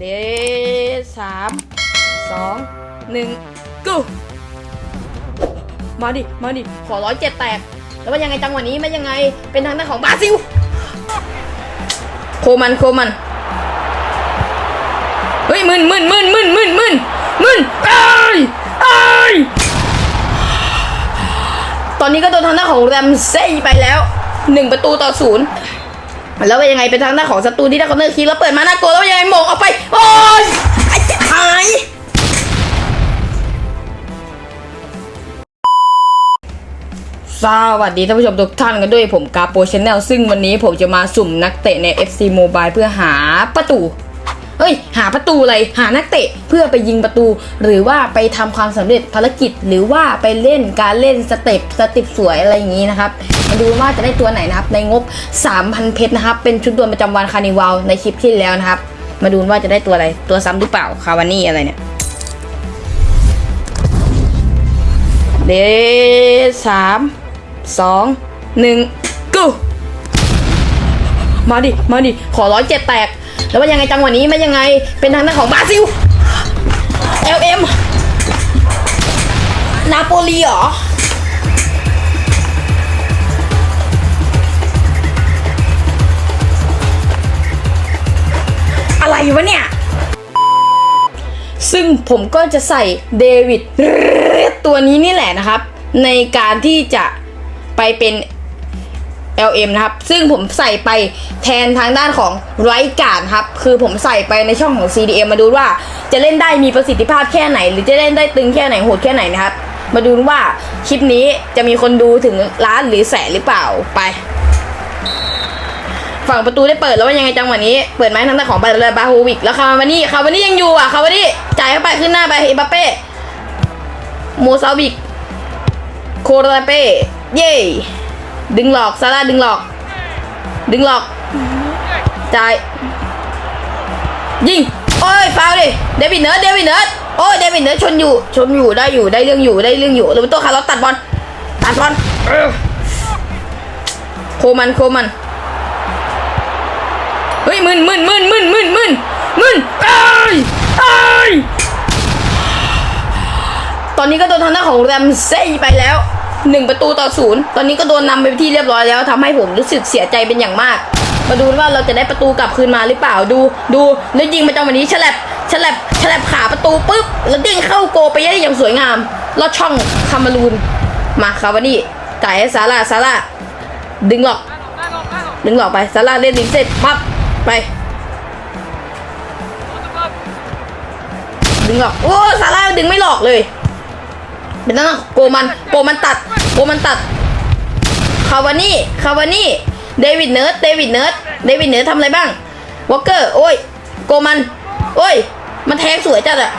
เดสามสองหนึ่งกูมาดิ มาดิ ขอร้อยเจ็ดแตก แล้วว่ายังไงจังหวะนี้ไม่ยังไง เป็นทางด้านของบราซิล โคมัน โคมัน เฮ้ยมึนมึนมึนมึนมึนมึนมึนเอ้ยเอ้ยตอนนี้ก็โดนทางด้านของแรมเซ่ไปแล้วหนึ่งประตูต่อศูนย์ แล้วเป็นยังไงเป็นทางด้าของศัตรูที่ได้คอนเนอร์คิกแล้วเปิดมาหน้าโกลแล้วยังไงหมงออกไปโอ้ยไอ้หายสวัสดีท่านผู้ชมทุกท่านกันด้วยผมกาโปชแนลซึ่งวันนี้ผมจะมาสุ่มนักเตะใน FC Mobile เพื่อหาประตูเฮ้ย หาประตูอะไรหานักเตะเพื่อไปยิงประตู หรือว่าไปทำความสำเร็จภารกิจ หรือว่าไปเล่นการเล่นสเต็ปสเต็ปสวยอะไรอย่างนี้นะครับ ดูว่าจะได้ตัวไหนนะครับ ในงบ 3,000 เพชรนะครับ เป็นชุดดวลประจำวันคาร์นิวัลในคลิปที่แล้วนะครับ มาดูว่าจะได้ตัวอะไร ตัวซ้ำหรือเปล่า คาวานี่อะไรเนี่ยเดสามสองหนึ่งกูมาดิ มาดิ ขอร้อยเจ็ดแตก แล้วว่ายังไงจังหวะนี้ไม่ยังไง เป็นทางด้านของบราซิล LM นาโปลีเหรอ วะเนี่ย ซึ่งผมก็จะใส่เดวิดตัวนี้นี่แหละนะครับ ในการที่จะไปเป็น LM นะครับ ซึ่งผมใส่ไปแทนทางด้านของไรการครับ คือผมใส่ไปในช่องของ CDM มาดูว่า จะเล่นได้มีประสิทธิภาพแค่ไหน หรือจะเล่นได้ตึงแค่ไหนโหดแค่ไหนนะครับ มาดูว่าคลิปนี้จะมีคนดูถึงล้านหรือแสนหรือเปล่าไป ฝั่งประตูได้เปิดแล้วว่ายังไงจังหวะนี้ เปิดไหมทางด้านของบาบาโฮวิกแล้วคาวานี่คาวานี่ยังอยู่อะคาวานี่จ่ายเข้าไปขึ้นหน้าไปเอมบัปเป้โมซาวิกโคราเป้เย่ดึงหลอกซาร่าดึงหลอก ดึงหลอกจ่ายยิงโอ้ยฟาวดิเดวิดเนิร์ดเดวิดเนิร์ดโอ้ยเดวิดเนิร์ดชนอยู่ชนอยู่ได้อยู่ได้เรื่องอยู่ได้เรื่องอยู่แล้วเป็นตัวคาร์ลตัดบอลตัดบอลโคมันโคมัน เฮ้ยมึนมึนมึนมึนมึนมึนมึนเอ้ยเอ้ยตอนนี้ก็โดนทางด้านของแรมเซ่ไปแล้วหนึ่งประตูต่อศูนย์ตอนนี้ก็โดนนำไปที่เรียบร้อยแล้วทำให้ผมรู้สึกเสียใจเป็นอย่างมาก มาดูว่าเราจะได้ประตูกลับคืนมาหรือเปล่าดูดูแล้วยิงมาจังหวะนี้ฉลับฉลับฉลับขาประตูปุ๊บแล้วเด้งเข้าโกไปได้อย่างสวยงามลอดช่องคามารูนมาคาวานี่จ่ายให้ซาร่าซาร่าดึงหลอก ดึงหลอกไปซาร่าเล่นลิงเสร็จปั๊บ ไป ดึงหลอก โอ้ซาร่าดึงไม่หลอกเลย เป็นนั่นโกมัน โกมันตัด โกมันตัด คาวานี่ คาวานี่ เดวิดเนิร์ด เดวิดเนิร์ด เดวิดเนิร์ดทำอะไรบ้าง วอลเกอร์ โอ้ย โกมัน โอ้ย มันแทงสวยจัดอะ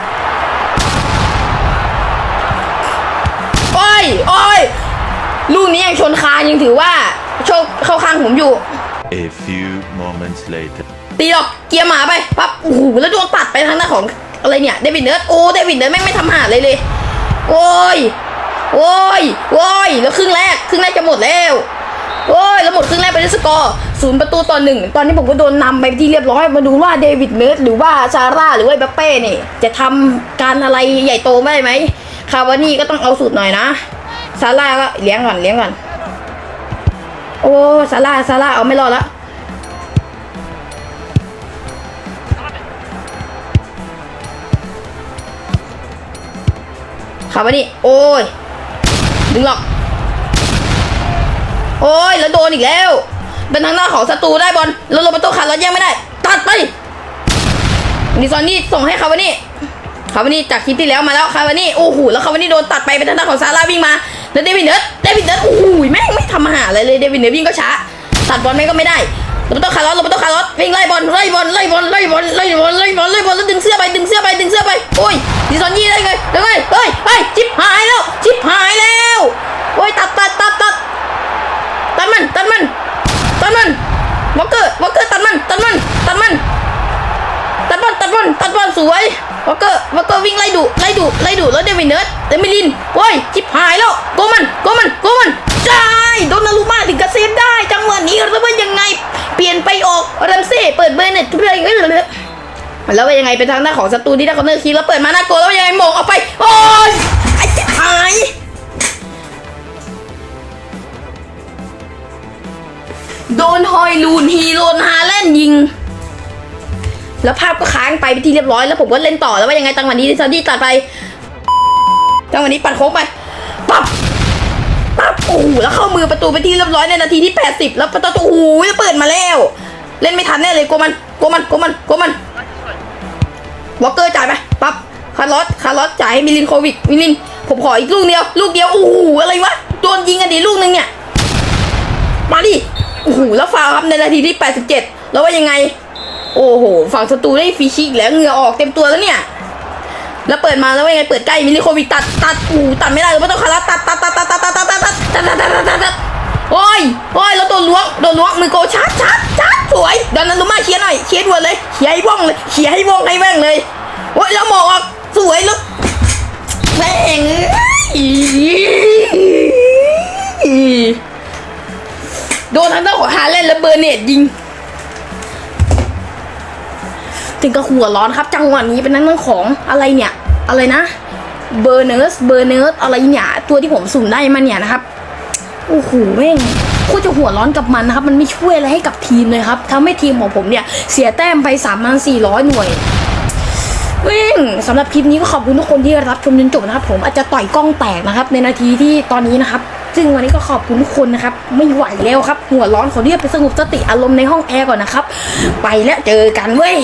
โอ้ย โอ้ย ลูกนี้ยังชนคานยังถือว่า โชคเข้าข้างผมอยู่ A few moments later. ตีหรอกเกียร์หมาไปปั๊บโอ้โหแล้วโดนตัดไปทางหน้าของอะไรเนี่ยเดวิดเนิร์ดโอ้เดวิดเนิร์ดแม่งไม่ทำหาเลยเลย โอ้ยโอ้ยโอ้ยแล้วครึ่งแรกครึ่งแรกจะหมดแล้วโอ้ยแล้วหมดครึ่งแรกไปด้วยสกอร์ศูนย์ประตูต่อหนึ่งตอนนี้ผมก็โดนนำไปที่เรียบร้อยมาดูว่าเดวิดเนิร์ดหรือว่าซาร่าหรือว่าเบปเป้เนี่ยจะทำการอะไรใหญ่โตได้ไหมคาวานี่ก็ต้องเอาสุดหน่อยนะซาร่าก็เลี้ยงก่อนเลี้ยงก่อนโอ้ซาร่าซาร่าเอาไม่รอดแล้ว ขับมานี่โอ้ย ดึงหรอก โอ้ย แล้วโดนอีกแล้ว เป็นทางหน้าของศัตรูได้บอลแล้วลงประตูขาดแล้วแย่งไม่ได้ ตัดไปดิซอนนี่ส่งให้คาวานี่คาวานี่จากคลิปที่แล้วมาแล้วคาวานี่โอ้โหแล้วคาวานี่โดนตัดไปเป็นทางหน้าของซาร่าวิ่งมา แล้วเดวิดเนิร์ดเดวิดเนิร์ดโอ้โหแม่งไม่ทำอาหารอะไรเลยเดวิดเนิร์ดวิ่งก็ช้า ตัดบอลแม่งก็ไม่ได้ ลงประตูขาดแล้วลงประตูขาดแล้ววิ่งไล่บอลไล่บอลไล่บอลไล่บอลไล่บอลไล่บอลไล่บอลแล้วดึงเสื้อไปดึงเสื้อไปดึงเสื้อไปโอ้ยดิซอนยี่ได้ไงได้ไงเฮ้ยเฮ้ยชิบหายแล้วชิบหายแล้วโอ้ยตัดตัดตัดตัดตัดมันตัดมันตัดมันวอลเกอร์วอลเกอร์ตัดมันตัดมันตัดมันตัดบอลตัดบอลตัดบอลสวยวอลเกอร์วอลเกอร์วิ่งไล่ดุไล่ดุไล่ดุแล้วเดวิดเนิร์ดเดมิลินโอ้ยชิบหายแล้วโกมันโกมันโกมันใช่โดนนารุมาถึงกระเซฟได้ จังหวะนี้หรือว่ายังไง เปลี่ยนไปออกรั มเซ่เปิดเบอร์เน็ตเพื่อนแล้วเป็นยังไงเป็นทางด้าของศัตรูที่ได้คอนเนอร์คีแล้วเปิดมาหน้าโกแล้วยังไงหมงออกไป โอ้ยไอ้ชิบหายโดนฮอยลูนฮีโรนฮาเล่นยิง แล้วภาพก็ค้างไปไปที่เรียบร้อยแล้วผมก็เล่นต่อแล้วว่ายังไงจังวะนี้ดิซาดี้ตัดไปจังวะนี้ปัดโค้งไปปั๊บปั๊บโอ้โหแล้วเข้ามือประตูไปที่เรียบร้อยในนาทีที่ 80 แล้วประตูโอ้โหแล้วเปิดมาแล้ว เล่นไม่ทันแน่เลยโกมันโกมันโกมันโกมัน ร์ลอสคาร์ลอสจ่ายให้มิลินโควิกมิลิน ผมขออีกลูกเดียว ลูกเดียวโอ้โหอะไรวะโดนยิงกันดีลูกนึงเนี่ย มาดิโอ้โหแล้วฟาวครับในนาทีที่ 87 แล้วว่ายังไง โอ้โหฝั่งศัตรูได้ฟรีคิกแล้วเหงื่อออกเต็มตัวแล้วเนี่ยแล้วเปิดมาแล้วว่ายังไงเปิดใกล้มิลิโควิกตัดตัดโอ้โหตัดไม่ได้เลยไม่ต้องคาราตัดตัดตัดตัดตัดตัดตัดตัดตัดตัดตัดตัดตัดตัดตัดโอ้ยโอ้ยแล้วโดนล้วงโดนล้วงมือโกชาร์จชาร์จชาร์จสวยดันนั้นลูมาเคลียร์หน่อยเคลียร์ด่วนเลยเคลียร์ให้ว่องเลยเคลียร์ให้ว่องให้แว่งเลยโอ้ยแล้วหมอกออก สวยแล้วแม่งโดนทั้งด้านของฮาเลนและเบอร์เนตยิง ถึงกับหัวร้อนครับ จังหวะนี้เป็นนั่งของอะไรเนี่ย อะไรนะ เบอร์เนอร์สเบอร์เนอร์สอะไรเนี่ย ตัวที่ผมสุ่มได้มาเนี่ยนะครับ โอ้โหแม่งโคตรจะหัวร้อนกับมันนะครับ มันไม่ช่วยอะไรให้กับทีมเลยครับทำให้ทีมของผมเนี่ย เสียแต้มไป3 4 0 0หน่วย วิ่งสำหรับคลิปนี้ก็ขอบคุณทุกคนที่รับชมจนจบนะครับ ผมอาจจะต่อยกล้องแตกนะครับ ในนาทีที่ตอนนี้นะครับ ซึ่งวันนี้ก็ขอบคุณทุกคนนะครับ ไม่ไหวแล้วครับ หัวร้อนขอเรียกไปสงบสติอารมณ์ในห้องแอร์ก่อนนะครับ ไปแล้วเจอกันเว้ย